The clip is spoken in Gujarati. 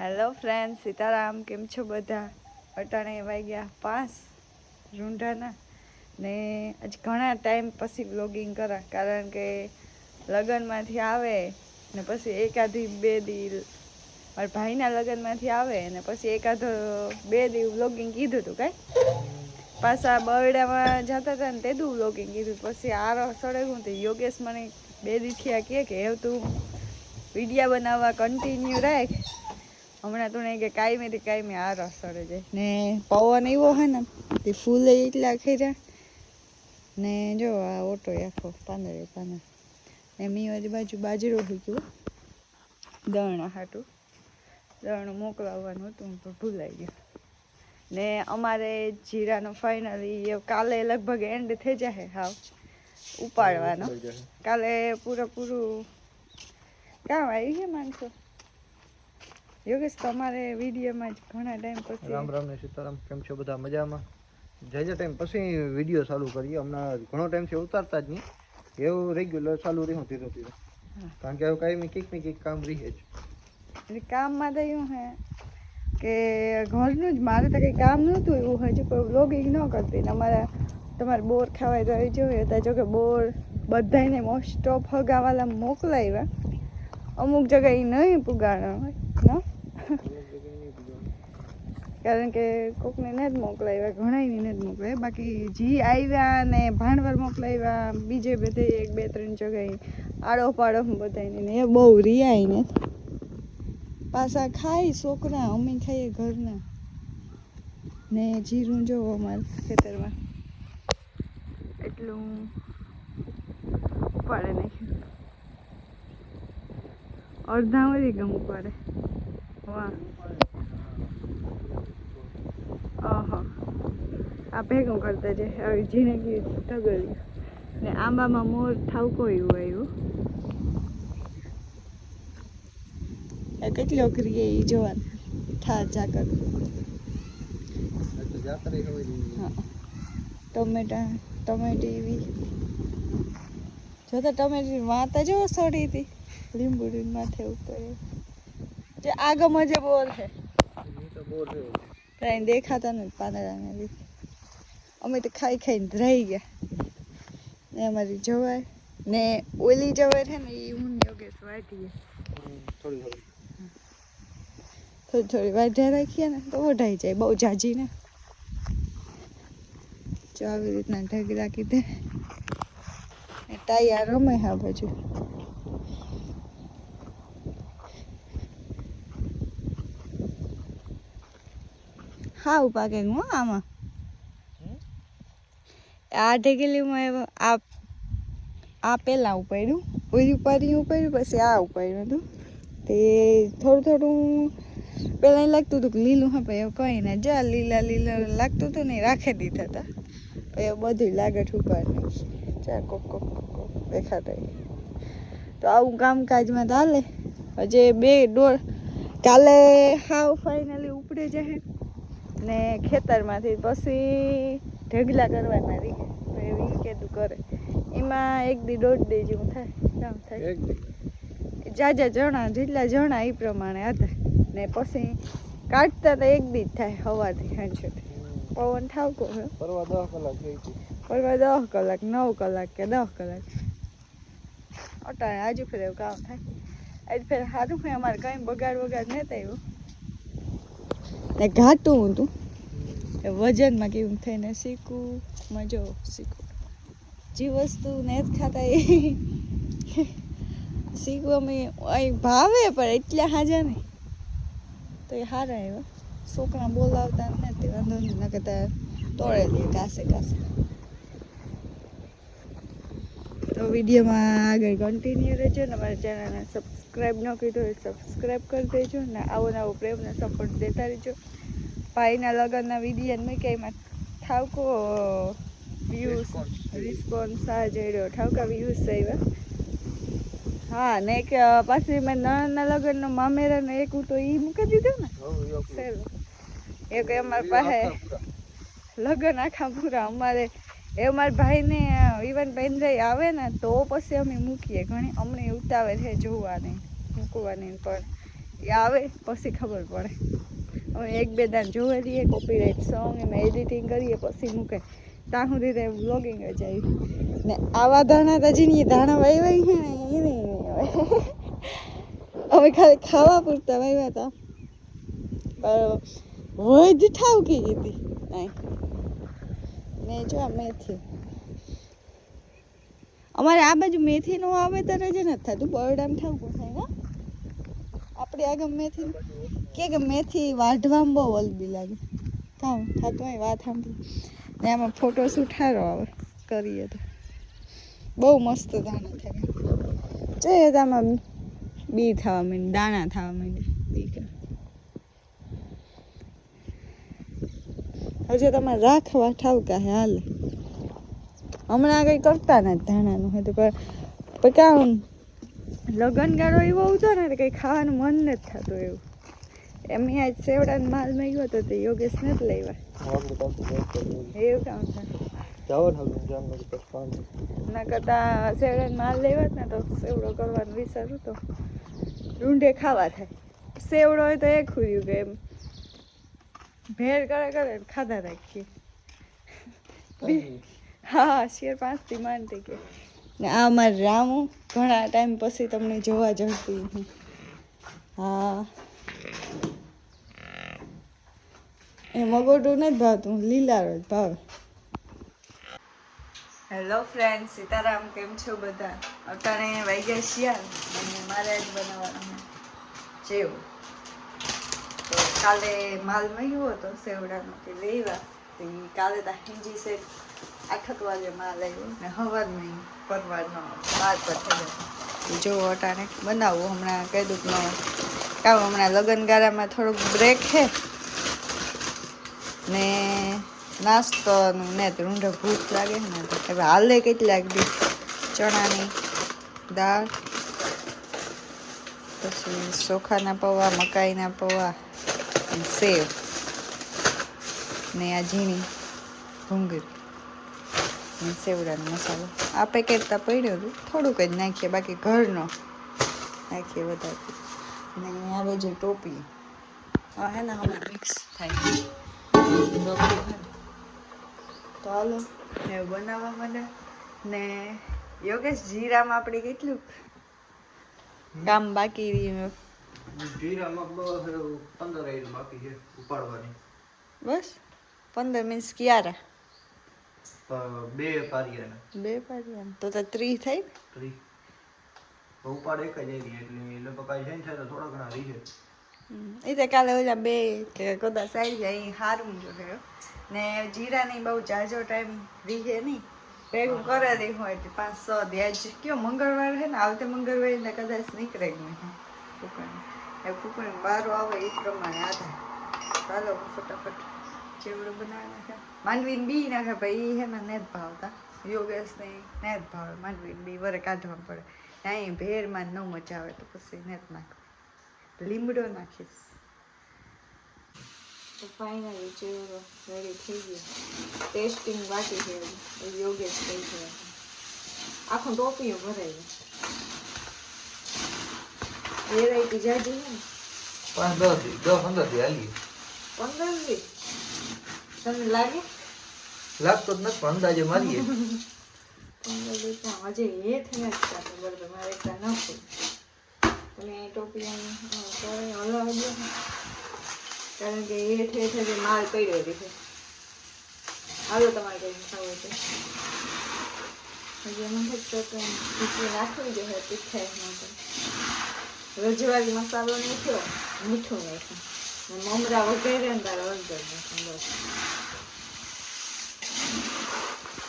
હેલો ફ્રેન્ડ સીતારામ, કેમ છો બધા? અટાણે વાગ્યા પાસ રૂંઢાના. ને આજ ઘણા ટાઈમ પછી વ્લોગિંગ કરા, કારણ કે લગ્નમાંથી આવે ને પછી એકાદી બે દી મારા ભાઈના લગ્નમાંથી આવે ને પછી એકાદો બે દી વ્લોગિંગ કીધું હતું કાંઈ? પાછા બરડામાં જતા હતા ને તેદું વ્લોગિંગ કીધું. પછી આરો હું તે યોગેશ મને બે દીથી આ કહે કે, હવે તું વિડીયા બનાવવા કન્ટિન્યુ રાખ. હમણાં તું નહીં કે કાયમી થી કાયમી આ રસડે જાય. ને પવન એવો હે ને તે ફૂલે એટલા ખીરા. ને જો આ ઓટો આખો પાંદડે પાંદડ. ને મીવારી બાજુ બાજરો ગયું દણ હાટું. દણ મોકલાવવાનું હતું તો ભૂલાઈ ગયું. ને અમારે જીરાનો ફાઇનલી કાલે લગભગ એન્ડ થઈ જશે હાવ. ઉપાડવાનો. કાલે પૂરેપૂરું કામ આવી છે માણસો. યોગેશ તમારે વિડીયોમાં જ ઘણા ટાઈમ પછી રામ રામ ને સીતારામ કેમ છો બધા મજામાં? જે જે ટાઈમ પછી વીડિયો ચાલુ કરીએ હમણાં ઘણો ટાઈમ છે ઉતારતા જ નહીં. એવું રેગ્યુલર ચાલુ રહ્યું ધીરે ધીરે. કારણ કે હવે કાંઈ કંઈક ને કંઈક કામ રહીએ જ. કામમાં તો એવું હે કે ઘરનું જ મારે તો કંઈ કામ નહોતું એવું હજુ કોઈ વ્લોગિંગ ન કરતી. ને અમારા તમારે બોર ખાવાય તો આવી જોઈએ તો જો કે બોર બધાને મોસ્ટ ઓફ હગાવાલા મોકલાવ્યા. અમુક જગ્યાએ નહીં પુગાણા હોય કારણ કે કોકને ને જ મોકલાવ્યા, ઘણાયને ને જ મોકલાય બાકી જી આવ્યા ને ભાણવર મોકલાવ્યા, બીજે બધે એક, બે, ત્રણ જગ્યાએ આડો પાડો બધાને એ બહુ રિયાય ને. પાછા ખાય છોકરા, અમે ખાઈએ ઘરના. ને જીરું જોવો અમારા ખેતરમાં. એટલું ઉપાડે નાખ્યું અડધા વળી ગમ પડે વાહ. ઓહો આ ભેગું કરતા છે હવે જિંદગી ઢગલ્યું. ને આંબામાં મોર ઠાવકો એવું આવ્યું. કેટલી અઘરી એ જોવાનું ઠાર ચાકર. ટમેટા, ટમેટી એવી. જો તો ટમેટી માતા જો સડી હતી. લીંબુડી માથે ઉપર જે આગમાં જે બોર છે. કાંઈ દેખાતા નથી પાંદડાને લીધે. અમે તો ખાઈ ખાઈને રહી ગયા. ને અમારી જવાય. ને ઓલી જવાય છે ને એ હું યોગેશ વાટીએ થોડી થોડી વાઢ્યા રાખીએ ને, તો વઢાઈ જાય બહુ જાજી ને. જો આવી રીતના ઢગ રાખી દે ને ટાયા રમે હા બાજુ. હા પાકે હું આમાં? આ ઢેકેલીમાં એવો આ આ પહેલાં ઉપાડ્યું, ઓલી ઉપાડી ઉપાડ્યું, પછી આ ઉપાડ્યું હતું. તે થોડું થોડું પહેલાં લાગતું હતું કે લીલું હા ભાઈ કંઈ ના. જા લીલા લીલા લાગતું હતું ને રાખે દીધા હતા. પછી બધું લાગે ઉપાડ નહીં. ચા કોક કોક કોક દેખાતા તો આવું કામકાજમાં તો હાલે. હજે બે દોઢ. કાલે હાવ ફાઇનલી ઉપડે જશે ને ખેતરમાંથી પછી ઢગલા કરવાના તો એવી કીધું કરે. એમાં એક દી દોઢ દી જેવું થાય કામ થાય. જાજા જણા જેટલા જણા એ પ્રમાણે હતા. ને પછી કાઢતા તો એક દી જ થાય હવાથી સુધી પવન ઠાવકો પરવા દસ કલાક થઈ પરવા દસ કલાક નવ કલાક કે દસ કલાક. અટાણે આજુ ફેર એવું કામ થાય. આજ ફેર સારું ફેર અમારે કંઈ બગાડ વગાડ નહોતા આવ્યો. ને ઘાટું હતું વજનમાં કેવું થઈને શીખું, મજો શીખું. જે વસ્તુ ને જ ખાતા એ શીખવું અમે અહીં ભાવે, પણ એટલા હાજા નહીં. તો એ સારા એવા. છોકરા બોલાવતા નથી, વાંધો નહીં કરતા તોડે દે કાસે કાસે વિડીયોમાં આગળ કન્ટિન્યુ રહેજો ને અમારા ચેનલને સબસ્ક્રાઈબ ન કીધું હોય સબસ્ક્રાઈબ કરી દેજો ને આવો નવો પ્રેમને સપોર્ટ દેતા રહેજો. ભાઈના લગ્નના વીડિયો મૂક્યા એમાં ઠાવકો વ્યૂઝ રિસ્પોન્સ આ જડ્યો ઠાવકા વ્યૂઝ આવ્યા. હા ને એક પાછી મેં નણંદના લગ્નનો મામેરાનો એક હું તો એ મૂકી દીધો ને. એક અમારી પાસે લગ્ન આખા પૂરા. અમારે એ અમારા ભાઈને ઇવન પેનડ્રાઈવ આવે ને, તો પછી અમે મૂકીએ. ઘણી અમને ઉતાવે છે જોવાની, મૂકવાની પણ. એ આવે, પછી ખબર પડે. અમે એક બે દાન જોવે દઈએ કોપીરાઇટ સોંગ એમાં એડિટિંગ કરીએ, પછી મૂકે. ત્યાં સુધી તે બ્લોગિંગ જ આવી. ને આવા ધાણા તો જીની ધાણા વાઈ છે ને એ નહીં હવે અમે ખાલી ખાવા પૂરતા વાવ્યા હતા. પણ વધ ઠાવકી હતી. નહીં. ને જો આ મેથી. અમારે આ બાજુ મેથીનું વાવેતર જ નથી થતું. બરડામ ઠાવકું થાય આપણે આગળ મેથી કે કે મેથી વાઢવામાં બહુ અલબી લાગે. કામ થતું હોય વાત સાંભળી. ને આમાં ફોટો સુઠારો આવે કરીએ તો. બહુ મસ્ત દાણા થાય. જોઈએ તો આમાં બી થવા માંડી દાણા થવા માંડી દીકરા. હજુ તમારે રાખવા ઠાવકા હે હાલ. હમણાં કંઈ કરતા નથી ધાણાનું હતું પણ કામ લગન ગાળો એવો હતો ને કંઈ ખાવાનું મન નથી થતું એવું. એમ આજ સેવડાનો માલ મેળ્યો હતો તે યોગેશ નથી લેવા. એવું કામ સેવડાનો માલ લેવા ને તો સેવડો કરવાનું વિચારું તો રૂંઢે ખાવા થાય. સેવડો હોય તો એ ખુર્યું કે એમ. ભેળ કરે કરે ને ખાધા રાખીએ. હા શેર પાંચથી માંડતી કે. ને આ અમારે રામુ ઘણા ટાઈમ પછી તમને જોવા જતી હું હા. એ મગોટું નથી ભાવતું લીલારો જ ભાવે. હેલો ફ્રેન્ડ સીતારામ કેમ છો બધા? અટાણે વાગ્યા શિયાળ અને મારે જ બનાવવાનું જેવું. કાલે માલ મળ્યો હતો સેવડાનો કે લેવા તે કાલે તો હિંજી સેટ આઠક વાગે માલ આવ્યો ને હવારમાં પરવારનો બાર પર થઈ જો અટાણે બનાવું હમણાં કીધું કે કામ હમણાં લગ્નગાળામાં થોડુંક બ્રેક છે ને નાસ્તો ને રૂંઢો ભૂખ લાગે ને હવે હાલે કેટલાક દી ચણાની દાળ પછી ચોખાના પૌવા મકાઈના પૌવા અને સેવ ને આ ઝીણી ભૂંગળી ને સેવડાનો મસાલો આ પેકેટ તો પડ્યો હતું. થોડુંક જ નાખીએ, બાકી ઘરનો. નાખીએ વધારે. ને આવે છે ટોપી. આ હે ને હમણાં મિક્સ થાય. તો હાલો એવું બનાવવા મને ને યોગેશ જીરામાં આપણે કેટલું કામ બાકી રહ્યું? જીરામાં પંદર આઈટમ બાકી છે ઉપાડવાની. બસ? પંદર મીન્સ ક્યારે? બે પારિયાના. બે પાડી તો તો ત્રી થઈ ત્રી ઉપાડ એક જ આવી એટલે લગભગ કાંઈ જાય ને તો થોડા ઘણા રહી છે એ તો કાલે ઓલા બે કે કદાચ આવી જાય એ સારું જો થયો ને જીરાની બહુ જાજો ટાઈમ રીહે નહીં. ભેગું કરે દે હોય પાંચ છ દે. આજ કયો મંગળવાર છે ને? આવતે મંગળવારે કદાચ નીકળે જ નહીં. કુકણી એ કુકણી બારો આવે એ પ્રમાણે આધાર. ચાલો હું ફટાફટ ચેવડો બનાવી નાખે માંડવીને બી નાખે ભાઈ એ હે ને જ ભાવતા. યોગેશને ને જ ભાવે. માંડવીને બી વરે કાઢવા પડે. ત્યાં ભેરમાં ન મજા આવે તો પછી ને જ નાખે. લીમડો નાખીશ. તો ફાઇનલી ચેવડો રેડી થઈ ગયો. ટેસ્ટિંગ બાકી છે. એ યોગેશ થઈ ગયો. આખો ટોપીઓ ભરાઈ ગઈ વેરાયટી જાજી ને પાંચ દસ દસ પંદર દી હાલી પંદર દી તમને લાગે? લાગતો જ નથી પણ અંદાજે મારીએ. હજે એ થયા હતા બરાબર મારે એકલા ન તમે ટોપી હલાવી દો. કારણ કે હેઠ હેઠ જે માલ પડ્યો રહે હાલો તમારે કઈ ખાવું છે? હજી એમાં ફક્ત તો નાખવી જોઈએ પીઠાઈ માટે રજવાડી મસાલો નાખ્યો મીઠું નાખ્યું મમરા વગેરે ને તારે બસ